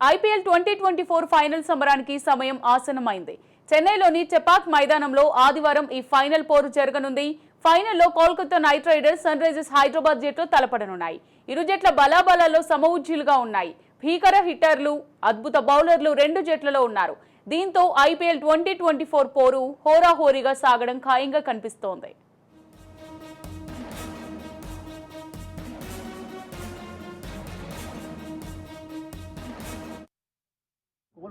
IPL twenty twenty four final సమరానికి సమయం ఆసనమైంది చెన్నైలోని చెపాక్ మైదానంలో ఆదివారం ఈ ఫైనల్ పోరు జరగనుంది. ఫైనల్లో Kolkata Knight Riders Sunrisers Hyderabad జట్లు తలపడనున్నాయి. ఇరు జట్ల బలాబలాల్లో సమవుజ్జీలుగా ఉన్నాయి. భీకర హిట్టర్లు అద్భుత బౌలర్లు రెండు జట్లలో ఉన్నారు. దీంతో ఐపీఎల్ ట్వంటీ ట్వంటీ ఫోర్ పోరు హోరాహోరీగా సాగడం ఖాయంగా కనిపిస్తోంది.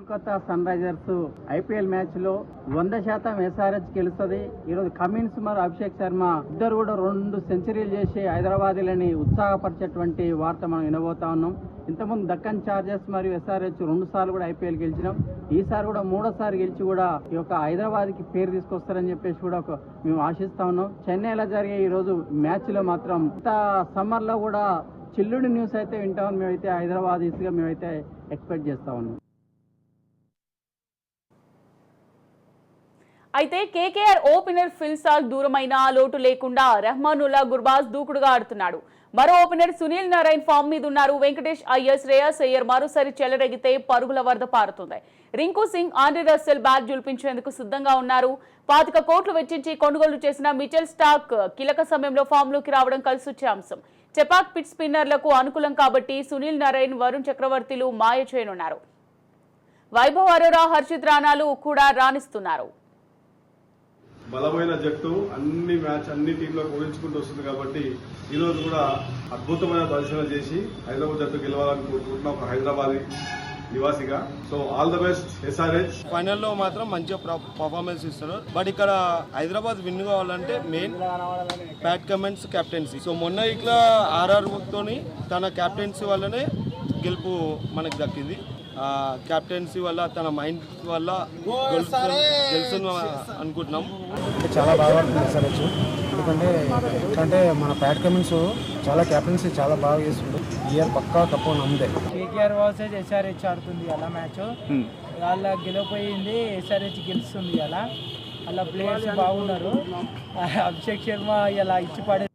కోల్కతా సన్ రైజర్స్ ఐపీఎల్ మ్యాచ్లో వంద శాతం ఎస్ఆర్హెచ్ గెలుస్తుంది. ఈరోజు కమిన్స్ మరియు అభిషేక్ శర్మ ఇద్దరు కూడా రెండు సెంచరీలు చేసి హైదరాబాదీలని ఉత్సాహపరిచేటువంటి వార్త మనం వినబోతా ఉన్నాం. ఇంతకుముందు దక్కన్ చార్జర్స్ మరియు ఎస్ఆర్హెచ్ రెండు సార్లు కూడా ఐపీఎల్ గెలిచినాం. ఈసారి కూడా మూడోసారి గెలిచి కూడా ఈ యొక్క హైదరాబాద్కి పేరు తీసుకొస్తారని చెప్పేసి కూడా ఒక మేము ఆశిస్తా ఉన్నాం. చెన్నైలో జరిగే ఈరోజు మ్యాచ్లో మ్యాచ్లో మాత్రం ఇంత సమ్మర్లో కూడా చిల్లుడి న్యూస్ అయితే వింటామని మేమైతే హైదరాబాద్ ఈస్గా మేమైతే ఎక్స్పెక్ట్ చేస్తా ఉన్నాం. అయితే కేకేఆర్ ఓపెనర్ ఫిల్సాల్ దూరమైన లోటు లేకుండా రెహమానుల్లా గుర్బాజ్ దూకుడుగా ఆడుతున్నాడు. మరో ఓపెనర్ సునీల్ నారాయణ్ ఫామ్ మీద ఉన్నారు. వెంకటేష్ అయ్యర్ శ్రేయస్ అయ్యర్ మరోసారి చెలరెగితే పరుగుల వరద పారుతుంది. Rinku Singh Andre Russell bat జుల్పించేందుకు సిద్ధంగా ఉన్నారు. పాతిక కోట్లు వెచ్చించి కొనుగోలు చేసిన మిచెల్ స్టాక్ కీలక సమయంలో ఫామ్లోకి రావడం కలిసొచ్చే అంశం. చెపాక్ పిట్ స్పిన్నర్లకు అనుకూలం కాబట్టి సునీల్ నారాయణ్ వరుణ్ చక్రవర్తిలు మాయ చేయనున్నారు. వైభవ్ అరోరా హర్షిత్ రాణాలు కూడా రాణిస్తున్నారు. బలమైన జట్టు అన్ని మ్యాచ్ అన్ని టీంలో ఓడించుకుంటూ వస్తుంది కాబట్టి ఈరోజు కూడా అద్భుతమైన ప్రదర్శన చేసి హైదరాబాద్ జట్టు గెలవాలని కోరుకుంటున్నా ఒక Hyderabad నివాసిగా. So all the best SRH ఫైనల్లో మాత్రం మంచిగా పర్ఫార్మెన్స్ ఇస్తున్నారు. బట్ ఇక్కడ హైదరాబాద్ విన్ కావాలంటే main bat comments captaincy so మొన్న ఇట్లా ఆర్ఆర్ తోని తన కెప్టెన్సీ వల్లనే గెలుపు మనకు దక్కింది. కెప్టెన్సీ వల్ల తన మైండ్ వల్ల గెలుస్తుంది అనుకుంటున్నాం. చాలా బాగా ఆడుతుంది ఎస్ఆర్హెచ్ ఎందుకంటే ఎందుకంటే మన ప్యాట్ కమిన్స్ చాలా క్యాప్టెన్సీ చాలా బాగా చేస్తుండు. ఈ ఇయర్ పక్కా కప్పు నమ్మదే కేకేఆర్ వర్సెస్ ఎస్ఆర్హెచ్ ఆడుతుంది అలా మ్యాచ్ వాళ్ళ గెలవపోయింది ఎస్ఆర్హెచ్ గెలుస్తుంది అలా. అలా ప్లేయర్స్ బాగున్నారు. అభిషేక్ శర్మ ఇలా ఇచ్చి పడే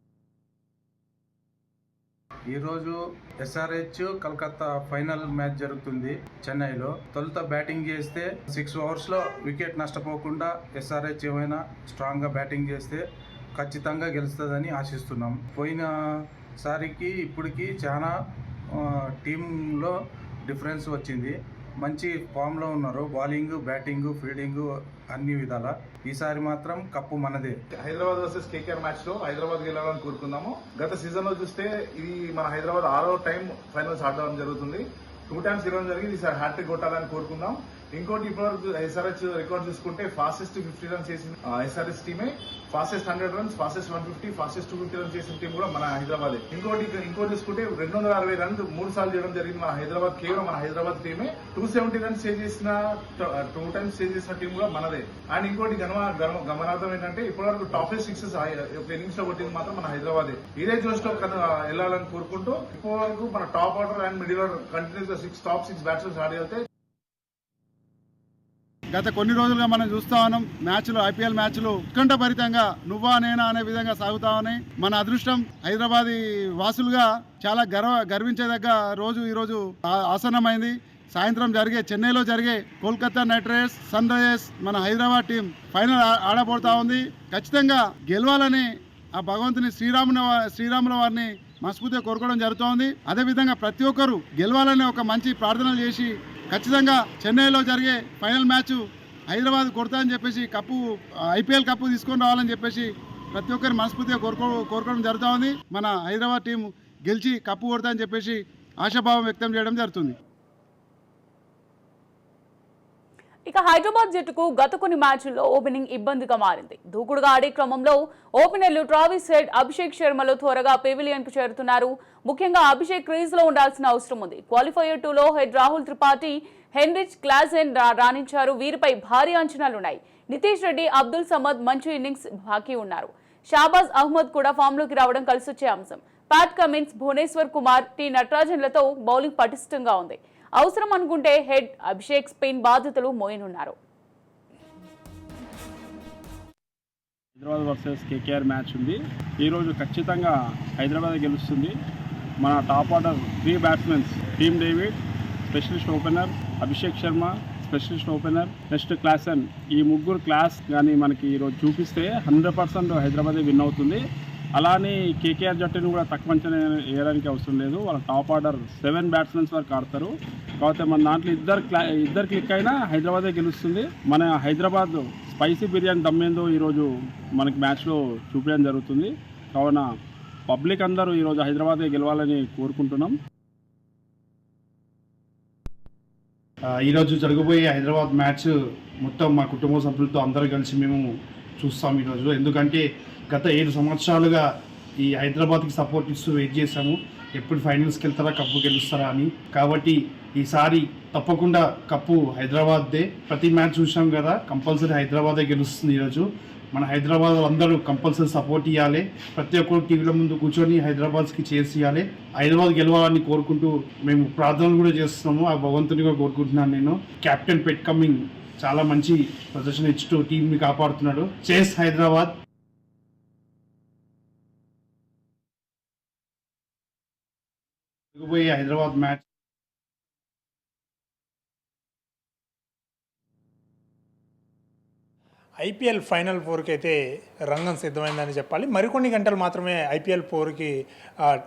ఈరోజు ఎస్ఆర్హెచ్ కలకత్తా ఫైనల్ మ్యాచ్ జరుగుతుంది చెన్నైలో. తొలుత బ్యాటింగ్ చేస్తే సిక్స్ ఓవర్స్లో వికెట్ నష్టపోకుండా ఎస్ఆర్హెచ్ ఏమైనా స్ట్రాంగ్గా బ్యాటింగ్ చేస్తే ఖచ్చితంగా గెలుస్తుందని ఆశిస్తున్నాం. పోయిన సారికి ఇప్పటికి చాలా టీంలో డిఫరెన్స్ వచ్చింది. మంచి ఫామ్లో ఉన్నారు. బౌలింగ్ బ్యాటింగ్ ఫీల్డింగ్ అన్ని విధాల. ఈసారి మాత్రం కప్పు మనదే. హైదరాబాద్ వర్సెస్ కేకేఆర్ మ్యాచ్లో హైదరాబాద్ గెలవాలని కోరుకుందాము. గత సీజన్లో చూస్తే ఇది మన హైదరాబాద్ ఆరో టైం ఫైనల్స్ ఆడడం జరుగుతుంది. టూ టైమ్స్ గెలవడం జరిగింది. ఈసారి హ్యాట్రిక్ కొట్టాలని కోరుకుందాం. ఇంకోటి ఇప్పటివరకు ఎస్ఆర్హెచ్ రికార్డ్ చూసుకుంటే ఫాస్టెస్ట్ ఫిఫ్టీ రన్స్ చేసిన SRH టీమే fastest hundred runs fastest one fifty fastest two fifty runs చేసిన టీం కూడా మన హైదరాబాద్. ఇంకోటి ఇంకోటి చూసుకుంటే రెండు వందల అరవై రన్స్ మూడు సార్లు చేయడం జరిగింది మన హైదరాబాద్ కేవలం మన హైదరాబాద్ టీమే టూ సెవెంటీ రన్స్ సేవ్ చేసిన టూ టైమ్స్ సేవ్ చేసిన టీం కూడా మనదే. అండ్ ఇంకోటి గమ గమ- గమనార్థం ఏంటంటే ఇప్పటివరకు టాప్ సిక్సెస్ ఇన్నింగ్స్లో కొట్టింది మాత్రం మన హైదరాబాద్. ఇదే జోష్లో వెళ్ళాలని కోరుకుంటూ ఇప్పటివరకు మన top order and middle order కంటిన్యూస్గా సిక్స్ టాప్ సిక్స్ బ్యాట్స్మెన్స్ ఆడగలిగితే గత కొన్ని రోజులుగా మనం చూస్తా ఉన్నాం మ్యాచ్లు ఐపీఎల్ మ్యాచ్లు ఉత్కంఠభరితంగా నువ్వా నేనా అనే విధంగా సాగుతా ఉన్నాయి. మన అదృష్టం హైదరాబాదీ వాసులుగా చాలా గర్వ గర్వించేదగ్గ రోజు ఈరోజు ఆసన్నమైంది. సాయంత్రం జరిగే చెన్నైలో జరిగే Kolkata Knight Riders Sunrisers మన హైదరాబాద్ టీం ఫైనల్ ఆడబోతా ఉంది. ఖచ్చితంగా గెలవాలని ఆ భగవంతుని శ్రీరాముని శ్రీరాముల వారిని మనస్ఫూర్తిగా కోరుకోవడం జరుగుతోంది. అదేవిధంగా ప్రతి ఒక్కరూ గెలవాలని ఒక మంచి ప్రార్థనలు చేసి ఖచ్చితంగా చెన్నైలో జరిగే ఫైనల్ మ్యాచ్ హైదరాబాద్ కొడతా అని చెప్పేసి కప్పు ఐపీఎల్ కప్పు తీసుకొని రావాలని చెప్పేసి ప్రతి ఒక్కరి మనస్ఫూర్తిగా కోరుకో కోరుకోవడం జరుగుతూ ఉంది. మన హైదరాబాద్ టీం గెలిచి కప్పు కొడతా అని చెప్పేసి ఆశాభావం వ్యక్తం చేయడం జరుగుతుంది. ఇక హైదరాబాద్ జట్టుకు గత కొన్ని మ్యాచ్ల్లో ఓపెనింగ్ ఇబ్బందిగా మారింది. దూకుడుగా ఆడే క్రమంలో ఓపెనర్లు ట్రావిస్ హెడ్ అభిషేక్ శర్మలు త్వరగా పెవిలియన్కు చేరుతున్నారు. ముఖ్యంగా అభిషేక్ క్రీజ్లో ఉండాల్సిన అవసరం ఉంది. క్వాలిఫైయర్ టూలో Head Rahul Tripathi Heinrich Klaasen రా- రాణించారు. వీరిపై భారీ అంచనాలున్నాయి నితీష్ రెడ్డి అబ్దుల్ సమద్ మంచి ఇన్నింగ్స్ బాకీ ఉన్నారు. షాబాజ్ అహ్మద్ కూడా ఫామ్లోకి రావడం కలిసొచ్చే అంశం. Pat Cummins Bhuvneshwar Kumar T నటరాజన్లతో bowling పటిష్టంగా ఉంది. అవసరం అనుకుంటే హెడ్ అభిషేక్ స్పెయిన్ బాధ్యతలు మోయనున్నారు. హైదరాబాద్ వర్సెస్ కేకేఆర్ మ్యాచ్ ఉంది. ఈరోజు ఖచ్చితంగా హైదరాబాద్ గెలుస్తుంది. మన top order three batsmens team David specialist opener Abhishek Sharma specialist opener next Klaasen. ఈ ముగ్గురు క్లాస్ కానీ మనకి ఈరోజు చూపిస్తే హండ్రెడ్ పర్సెంట్ హైదరాబాదే విన్ అవుతుంది. అలానే కేకేఆర్ జట్టును కూడా తక్కువ అంచనా వేయడానికి అవసరం లేదు. వాళ్ళ టాప్ ఆర్డర్ సెవెన్ బ్యాట్స్మెన్స్ వరకు ఆడతారు. కాకపోతే మన దాంట్లో ఇద్దరు క్లా ఇద్దరు క్లిక్ అయినా హైదరాబాదే గెలుస్తుంది. మన హైదరాబాద్ స్పైసీ బిర్యానీ దమ్మేందో ఈరోజు మనకి మ్యాచ్లో చూపించడం జరుగుతుంది. కావున పబ్లిక్ అందరూ ఈరోజు హైదరాబాదే గెలవాలని కోరుకుంటున్నాం. ఈరోజు జరగబోయే హైదరాబాద్ మ్యాచ్ మొత్తం మా కుటుంబ సభ్యులతో అందరూ కలిసి మేము చూస్తాం ఈరోజు ఎందుకంటే గత ఏడు సంవత్సరాలుగా ఈ హైదరాబాద్కి సపోర్ట్ ఇస్తూ వెయిట్ చేశాము. ఎప్పుడు ఫైనల్స్కి వెళ్తారా కప్పు గెలుస్తారా అని. కాబట్టి ఈసారి తప్పకుండా కప్పు హైదరాబాద్దే. ప్రతి మ్యాచ్ చూసాం కదా కంపల్సరీ హైదరాబాదే గెలుస్తుంది ఈరోజు మన హైదరాబాద్ అందరూ కంపల్సరీ సపోర్ట్ ఇవ్వాలి ప్రతి ఒక్కరు టీవీల ముందు కూర్చొని హైదరాబాద్కి చేసి హైదరాబాద్ గెలవాలని కోరుకుంటూ మేము ప్రార్థనలు కూడా చేస్తున్నాము. ఆ భగవంతుని కూడా కోరుకుంటున్నాను నేను. Captain Pat Cummins. చాలా మంచి ప్రదర్శన ఇచ్చుతూ టీంని కాపాడుతున్నాడు. చేస్ హైదరాబాద్. పోయే హైదరాబాద్ మ్యాచ్. ఐపీఎల్ ఫైనల్ ఫోర్కి అయితే రంగం సిద్ధమైందని చెప్పాలి. మరికొన్ని గంటలు మాత్రమే ఐపీఎల్ ఫోర్కి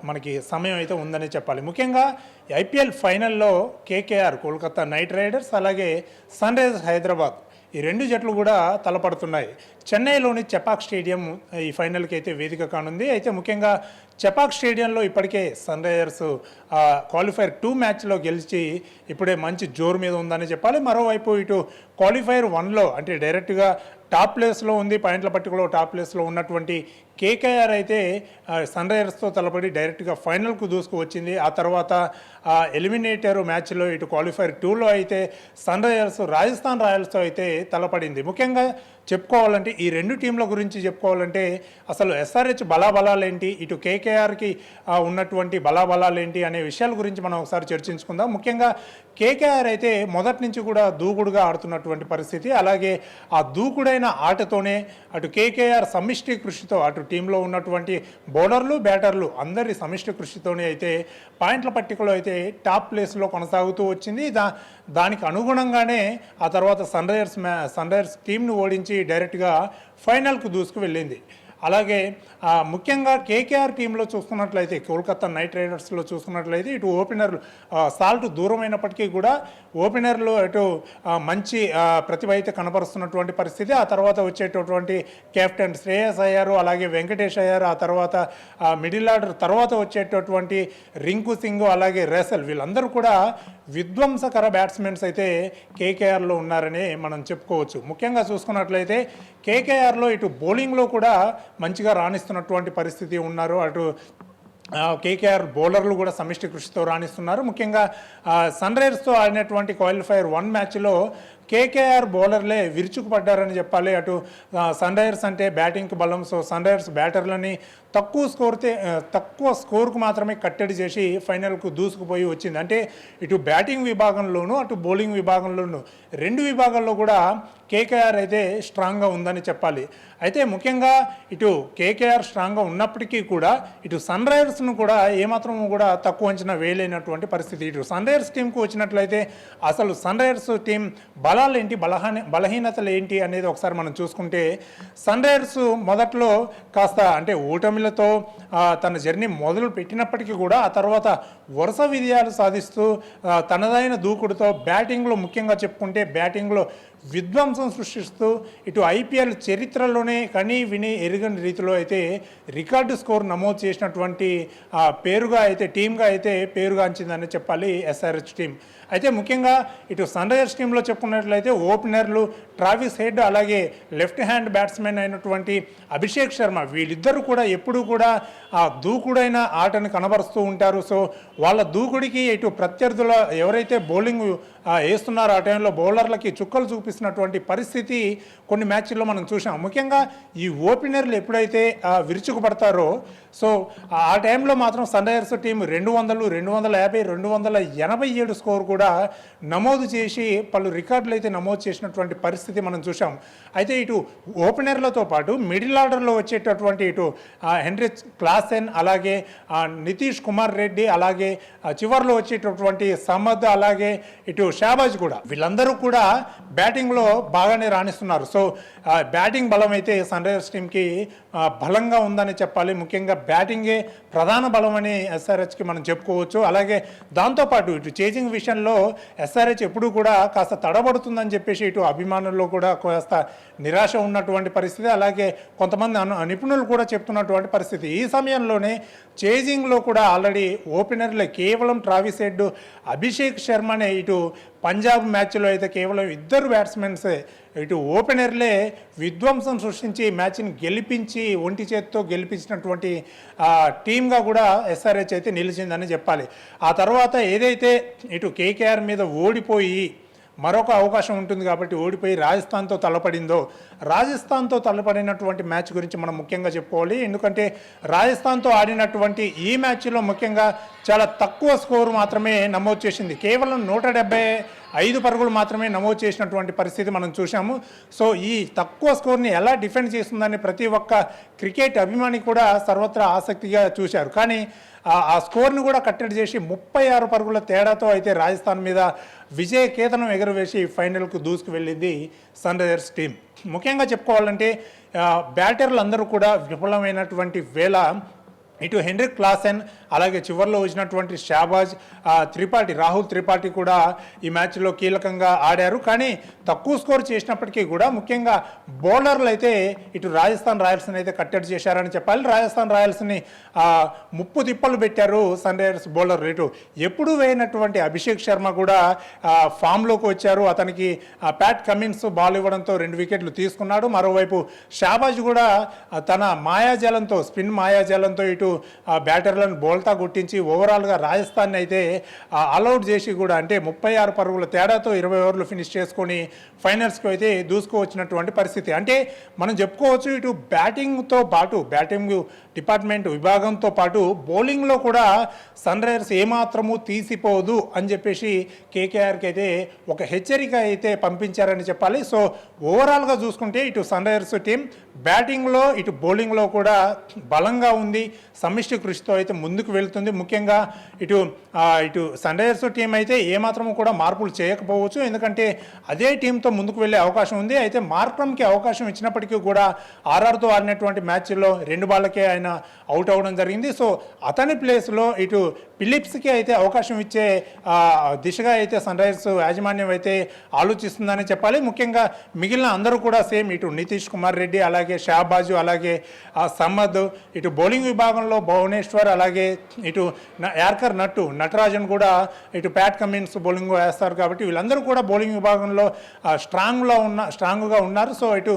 మనకి సమయం అయితే ఉందని చెప్పాలి. ముఖ్యంగా ఐపీఎల్ ఫైనల్లో కేకేఆర్ కోల్కతా నైట్ రైడర్స్ అలాగే సన్ రైజర్స్ హైదరాబాద్ ఈ రెండు జట్లు కూడా తలపడుతున్నాయి. చెన్నైలోని చెపాక్ స్టేడియం ఈ ఫైనల్కి అయితే వేదిక కానుంది. అయితే ముఖ్యంగా చెపాక్ స్టేడియంలో ఇప్పటికే సన్ రైజర్స్ క్వాలిఫైర్ టూ మ్యాచ్లో గెలిచి ఇప్పుడే మంచి జోరు మీద ఉందని చెప్పాలి. మరోవైపు ఇటు క్వాలిఫైర్ వన్లో అంటే డైరెక్ట్గా టాప్ ప్లేస్లో ఉంది పాయింట్ల పట్టికలో టాప్ ప్లేస్లో ఉన్నటువంటి కేకేఆర్ అయితే సన్ రైజర్స్తో తలపడి డైరెక్ట్గా ఫైనల్కు దూసుకు వచ్చింది ఆ తర్వాత ఆ, ఎలిమినేటర్ మ్యాచ్లో ఇటు క్వాలిఫైర్ టూలో అయితే సన్ రైజర్స్ రాజస్థాన్ రాయల్స్తో అయితే తలపడింది. ముఖ్యంగా చెప్పుకోవాలంటే ఈ రెండు టీంల గురించి చెప్పుకోవాలంటే అసలు ఎస్ఆర్హెచ్ బలాబలాలు ఏంటి ఇటు కేకేఆర్కి ఉన్నటువంటి బలాబలాలేంటి అనే విషయాల గురించి మనం ఒకసారి చర్చించుకుందాం. ముఖ్యంగా కేకేఆర్ అయితే మొదటి నుంచి కూడా దూకుడుగా ఆడుతున్నటువంటి పరిస్థితి. అలాగే ఆ దూకుడైన ఆటతోనే అటు కేకేఆర్ సమిష్టి కృషితో అటు టీంలో ఉన్నటువంటి బౌలర్లు బ్యాటర్లు అందరి సమిష్టి కృషితోనే అయితే పాయింట్ల పట్టికలో అయితే టాప్ ప్లేస్లో కొనసాగుతూ వచ్చింది. దా దానికి అనుగుణంగానే ఆ తర్వాత సన్ రైజర్స్ మ్యా సన్ రైజర్స్ టీంను ఓడించి డైరెక్ట్గా ఫైనల్కు దూసుకు వెళ్ళింది. అలాగే ఆ, ముఖ్యంగా కేకేఆర్ టీంలో చూసుకున్నట్లయితే కోల్కతా నైట్ రైడర్స్లో చూసుకున్నట్లయితే ఇటు ఓపెనర్లు సాల్ట్ దూరమైనప్పటికీ కూడా ఓపెనర్లు అటు మంచి ప్రతిభ అయితే కనపరుస్తున్నటువంటి పరిస్థితి ఆ తర్వాత వచ్చేటటువంటి కెప్టెన్ శ్రేయస్ అయ్యారు అలాగే వెంకటేష్ అయ్యారు ఆ తర్వాత ఆ, మిడిల్ ఆర్డర్ తర్వాత వచ్చేటటువంటి రింకు సింగ్ అలాగే రేసల్ వీళ్ళందరూ కూడా విధ్వంసకర బ్యాట్స్మెన్స్ అయితే కేకేఆర్లో ఉన్నారని మనం చెప్పుకోవచ్చు. ముఖ్యంగా చూసుకున్నట్లయితే కేకేఆర్లో ఇటు బౌలింగ్లో కూడా మంచిగా రాణిస్తున్నటువంటి పరిస్థితి ఉన్నారు. అటు కేకేఆర్ బౌలర్లు కూడా సమిష్టి కృషితో రాణిస్తున్నారు. ముఖ్యంగా సన్ రైజర్స్తో ఆడినటువంటి క్వాలిఫైర్ వన్ మ్యాచ్లో కేకేఆర్ బౌలర్లే విరుచుకుపడ్డారని చెప్పాలి. అటు సన్ రైజర్స్ అంటే బ్యాటింగ్కి బలం సో సన్ రైజర్స్ బ్యాటర్లని తక్కువ స్కోర్తే తక్కువ స్కోర్కు మాత్రమే కట్టడి చేసి ఫైనల్కు దూసుకుపోయి వచ్చింది. అంటే ఇటు బ్యాటింగ్ విభాగంలోనూ అటు బౌలింగ్ విభాగంలోనూ రెండు విభాగాల్లో కూడా కేకేఆర్ అయితే స్ట్రాంగ్గా ఉందని చెప్పాలి. అయితే ముఖ్యంగా ఇటు కేకేఆర్ స్ట్రాంగ్గా ఉన్నప్పటికీ కూడా ఇటు సన్ రైజర్స్ను కూడా ఏమాత్రం కూడా తక్కువ అంచనా వేయలేనటువంటి పరిస్థితి. ఇటు సన్ రైజర్స్ టీంకు వచ్చినట్లయితే అసలు సన్ రైజర్స్ టీం బలాలు ఏంటి బలహీన బలహీనతలు ఏంటి అనేది ఒకసారి మనం చూసుకుంటే సన్ రైజర్స్ మొదట్లో కాస్త అంటే ఓటమిలో విజయాలతో తన జర్నీ మొదలు పెట్టినప్పటికీ కూడా ఆ తర్వాత వరుస విజయాలు సాధిస్తూ తనదైన దూకుడుతో బ్యాటింగ్లో ముఖ్యంగా చెప్పుకుంటే బ్యాటింగ్లో విధ్వంసం సృష్టిస్తూ ఇటు ఐపీఎల్ చరిత్రలోనే కని విని ఎరుగని రీతిలో అయితే రికార్డు స్కోర్ నమోదు చేసినటువంటి ఆ, పేరుగా అయితే టీమ్గా అయితే పేరుగాంచిందని చెప్పాలి ఎస్ఆర్హెచ్ టీం అయితే ముఖ్యంగా ఇటు సన్ రైజర్స్ టీంలో చెప్పుకున్నట్లయితే ఓపెనర్లు ట్రావిస్ హెడ్ అలాగే లెఫ్ట్ హ్యాండ్ బ్యాట్స్మెన్ అయినటువంటి అభిషేక్ శర్మ వీళ్ళిద్దరూ కూడా ఎప్పుడూ కూడా ఆ దూకుడైన ఆటను కనబరుస్తూ ఉంటారు. సో వాళ్ళ దూకుడికి ఇటు ప్రత్యర్థుల ఎవరైతే బౌలింగ్ వేస్తున్నారో ఆ టైంలో బౌలర్లకి చుక్కలు చూపిస్తున్నటువంటి పరిస్థితి కొన్ని మ్యాచ్ల్లో మనం చూసాం. ముఖ్యంగా ఈ ఓపెనర్లు ఎప్పుడైతే విరుచుకుపడతారో సో ఆ టైంలో మాత్రం సన్ రైజర్స్ టీం రెండు వందలు రెండు వందల యాభై రెండు వందల ఎనభై ఏడు స్కోర్ కూడా నమోదు చేసి పలు రికార్డులు అయితే నమోదు చేసినటువంటి పరిస్థితి మనం చూసాం. అయితే ఇటు ఓపెనర్లతో పాటు మిడిల్ ఆర్డర్లో వచ్చేటటువంటి ఇటు హెన్రీ క్లాసెన్ అలాగే నితీష్ కుమార్ రెడ్డి అలాగే చివరిలో చివర్లో వచ్చేటటువంటి సమద్ అలాగే ఇటు షాబాజ్ కూడా. వీళ్ళందరూ కూడా బ్యాటింగ్లో బాగానే రాణిస్తున్నారు. సో బ్యాటింగ్ బలం అయితే సన్ రైజర్స్ టీంకి బలంగా ఉందని చెప్పాలి. ముఖ్యంగా బ్యాటింగే ప్రధాన బలం అని ఎస్ఆర్హెచ్కి మనం చెప్పుకోవచ్చు. అలాగే దాంతోపాటు ఇటు చేజింగ్ విషయంలో ఎస్ఆర్హెచ్ ఎప్పుడూ కూడా కాస్త తడబడుతుందని చెప్పేసి ఇటు అభిమానుల్లో కూడా కాస్త నిరాశ ఉన్నటువంటి పరిస్థితి. అలాగే కొంతమంది నిపుణులు కూడా చెప్తున్నటువంటి పరిస్థితి. ఈ సమయంలోనే చేజింగ్లో కూడా ఆల్రెడీ ఓపెనర్లే కేవలం ట్రావిస్ హెడ్ అభిషేక్ శర్మనే ఇటు పంజాబ్ మ్యాచ్లో అయితే కేవలం ఇద్దరు బ్యాట్స్మెన్సే. ఇటు ఓపెనర్లే విధ్వంసం సృష్టించి మ్యాచ్ని గెలిపించి ఒంటి చేత్తో గెలిపించినటువంటి టీమ్గా కూడా ఎస్ఆర్హెచ్ అయితే నిలిచిందని చెప్పాలి. ఆ తర్వాత ఏదైతే ఇటు కేకేఆర్ మీద ఓడిపోయి మరొక అవకాశం ఉంటుంది కాబట్టి ఓడిపోయి రాజస్థాన్తో తలపడిందో రాజస్థాన్తో తలపడినటువంటి మ్యాచ్ గురించి మనం ముఖ్యంగా చెప్పుకోవాలి. ఎందుకంటే రాజస్థాన్తో ఆడినటువంటి ఈ మ్యాచ్లో ముఖ్యంగా చాలా తక్కువ స్కోరు మాత్రమే నమోదు చేసింది. కేవలం నూట డెబ్బై ఐదు పరుగులు మాత్రమే నమోదు చేసినటువంటి పరిస్థితి మనం చూసాము సో ఈ తక్కువ స్కోర్ని ఎలా డిఫెండ్ చేస్తుందని ప్రతి ఒక్క క్రికెట్ అభిమాని కూడా సర్వత్రా ఆసక్తిగా చూశారు. కానీ ఆ- స్కోర్ని కూడా కట్టడి చేసి ముప్పై ఆరు పరుగుల తేడాతో అయితే రాజస్థాన్ మీద విజయ కేతనం ఎగురవేసి ఫైనల్కు దూసుకు వెళ్ళింది సన్ రైజర్స్ టీం. ముఖ్యంగా చెప్పుకోవాలంటే బ్యాటర్లు అందరూ కూడా విఫలమైనటువంటి వేళ ఇటు హెన్రిక్ క్లాసెన్ అలాగే చివరిలో వచ్చినటువంటి షాబాజ్ త్రిపాఠి రాహుల్ త్రిపాఠి కూడా ఈ మ్యాచ్లో కీలకంగా ఆడారు. కానీ తక్కువ స్కోర్ చేసినప్పటికీ కూడా ముఖ్యంగా బౌలర్లు అయితే ఇటు రాజస్థాన్ రాయల్స్ని అయితే కట్టడి చేశారని చెప్పాలి. రాజస్థాన్ రాయల్స్ని ముప్పు తిప్పలు పెట్టారు సన్ రైజర్స్ బౌలర్లు. ఇటు ఎప్పుడు వేయనటువంటి అభిషేక్ శర్మ కూడా ఫామ్లోకి వచ్చారు. అతనికి ఆ, ప్యాట్ కమిన్స్ బాల్ ఇవ్వడంతో రెండు వికెట్లు తీసుకున్నాడు. మరోవైపు షాబాజ్ కూడా తన మాయాజాలంతో స్పిన్ మాయాజాలంతో ఇటు ఆ, బ్యాటర్లను బోల్తా గుట్టించి ఓవరాల్గా రాజస్థాన్ అయితే అలౌట్ చేసి కూడా అంటే ముప్పై ఆరు పరుగుల తేడాతో ఇరవై ఓవర్లు ఫినిష్ చేసుకొని ఫైనల్స్కి అయితే దూసుకువచ్చినటువంటి పరిస్థితి. అంటే మనం చెప్పుకోవచ్చు ఇటు బ్యాటింగ్తో పాటు బ్యాటింగ్ డిపార్ట్మెంట్ విభాగంతో పాటు బౌలింగ్లో కూడా సన్ రైజర్స్ ఏమాత్రము తీసిపోదు అని చెప్పేసి కేకేఆర్కి అయితే ఒక హెచ్చరిక అయితే పంపించారని చెప్పాలి. సో ఓవరాల్గా చూసుకుంటే ఇటు సన్ రైజర్స్ టీం బ్యాటింగ్లో ఇటు బౌలింగ్లో కూడా బలంగా ఉంది. సమిష్టి కృషితో అయితే ముందుకు వెళ్తుంది. ముఖ్యంగా ఇటు ఇటు సన్ రైజర్స్ టీం అయితే ఏమాత్రము కూడా మార్పులు చేయకపోవచ్చు. ఎందుకంటే అదే టీంతో ముందుకు వెళ్ళే అవకాశం ఉంది. అయితే మార్క్రమ్కి అవకాశం ఇచ్చినప్పటికీ కూడా ఆర్ఆర్తో ఆడినటువంటి మ్యాచ్లో రెండు బాళ్ళకే ఆయన అవుట్ అవ్వడం జరిగింది. సో అతని ప్లేస్లో ఇటు ఫిలిప్స్కి అయితే అవకాశం ఇచ్చే దిశగా అయితే సన్ రైజర్స్ యాజమాన్యం అయితే ఆలోచిస్తుందని చెప్పాలి. ముఖ్యంగా మిగిలిన అందరూ కూడా సేమ్ ఇటు నితీష్ కుమార్ రెడ్డి అలాగే షాబాజు అలాగే సమ్మద్ ఇటు బౌలింగ్ విభాగంలో భువనేశ్వర్ అలాగే ఇటు యార్కర్ నట్టు నటరాజన్ కూడా ఇటు ప్యాట్ కమిన్స్ బౌలింగ్ వేస్తారు కాబట్టి వీళ్ళందరూ కూడా బౌలింగ్ విభాగంలో స్ట్రాంగ్లో ఉన్న స్ట్రాంగ్గా ఉన్నారు. సో ఇటు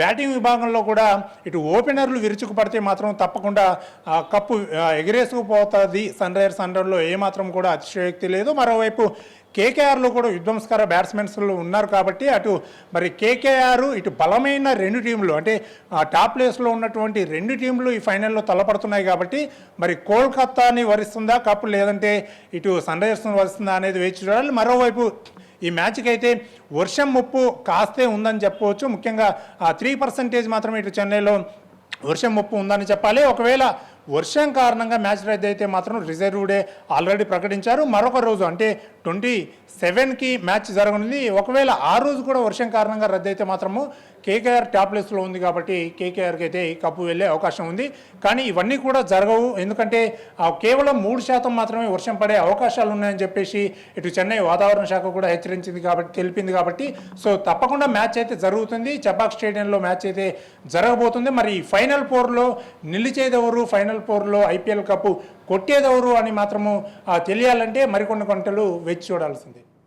బ్యాటింగ్ విభాగంలో కూడా ఇటు ఓపెనర్లు విరుచుకుపడితే మాత్రం తప్పకుండా కప్పు ఎగిరేసుకుపోతుంది సన్ రైజర్స్ అండర్లో ఏమాత్రం కూడా అతిశయోక్తి లేదు. మరోవైపు కేకేఆర్లో కూడా విధ్వంసకర బ్యాట్స్మెన్స్లు ఉన్నారు కాబట్టి అటు మరి కేకేఆర్ ఇటు బలమైన రెండు టీంలు అంటే ఆ, టాప్ ప్లేస్లో ఉన్నటువంటి రెండు టీంలు ఈ ఫైనల్లో తలపడుతున్నాయి కాబట్టి మరి కోల్కతాని వరిస్తుందా కప్పు లేదంటే ఇటు సన్ రైజర్స్ని వరిస్తుందా అనేది వేచి చూడాలి. మరోవైపు ఈ మ్యాచ్కి అయితే వర్షం ముప్పు కాస్తే ఉందని చెప్పవచ్చు. ముఖ్యంగా త్రీ పర్సెంటేజ్ మాత్రమే ఇటు చెన్నైలో వర్షం ముప్పు ఉందని చెప్పాలి. ఒకవేళ వర్షం కారణంగా మ్యాచ్ రద్దు అయితే మాత్రం రిజర్వ్ డే ఆల్రెడీ ప్రకటించారు. మరొక రోజు అంటే ట్వంటీ సెవెన్కి మ్యాచ్ జరగనుంది. ఒకవేళ ఆ రోజు కూడా వర్షం కారణంగా రద్దయితే మాత్రము కేకేఆర్ టాప్ ఉంది కాబట్టి కేకేఆర్కి అయితే కప్పు వెళ్ళే అవకాశం ఉంది. కానీ ఇవన్నీ కూడా జరగవు. ఎందుకంటే ఆ, కేవలం మూడు శాతం మాత్రమే వర్షం పడే అవకాశాలు ఉన్నాయని చెప్పేసి ఇటు చెన్నై వాతావరణ శాఖ కూడా హెచ్చరించింది కాబట్టి తెలిపింది కాబట్టి సో తప్పకుండా మ్యాచ్ అయితే జరుగుతుంది. చపాక్ స్టేడియంలో మ్యాచ్ అయితే జరగబోతుంది. మరి ఈ ఫైనల్ ఫోర్లో నిలిచేదెవరు? ఫైనల్ ఫోర్లో ఐపీఎల్ కప్పు కొట్టేదెవరు అని మాత్రము తెలియాలంటే మరికొన్ని గంటలు వేచి చూడాల్సింది.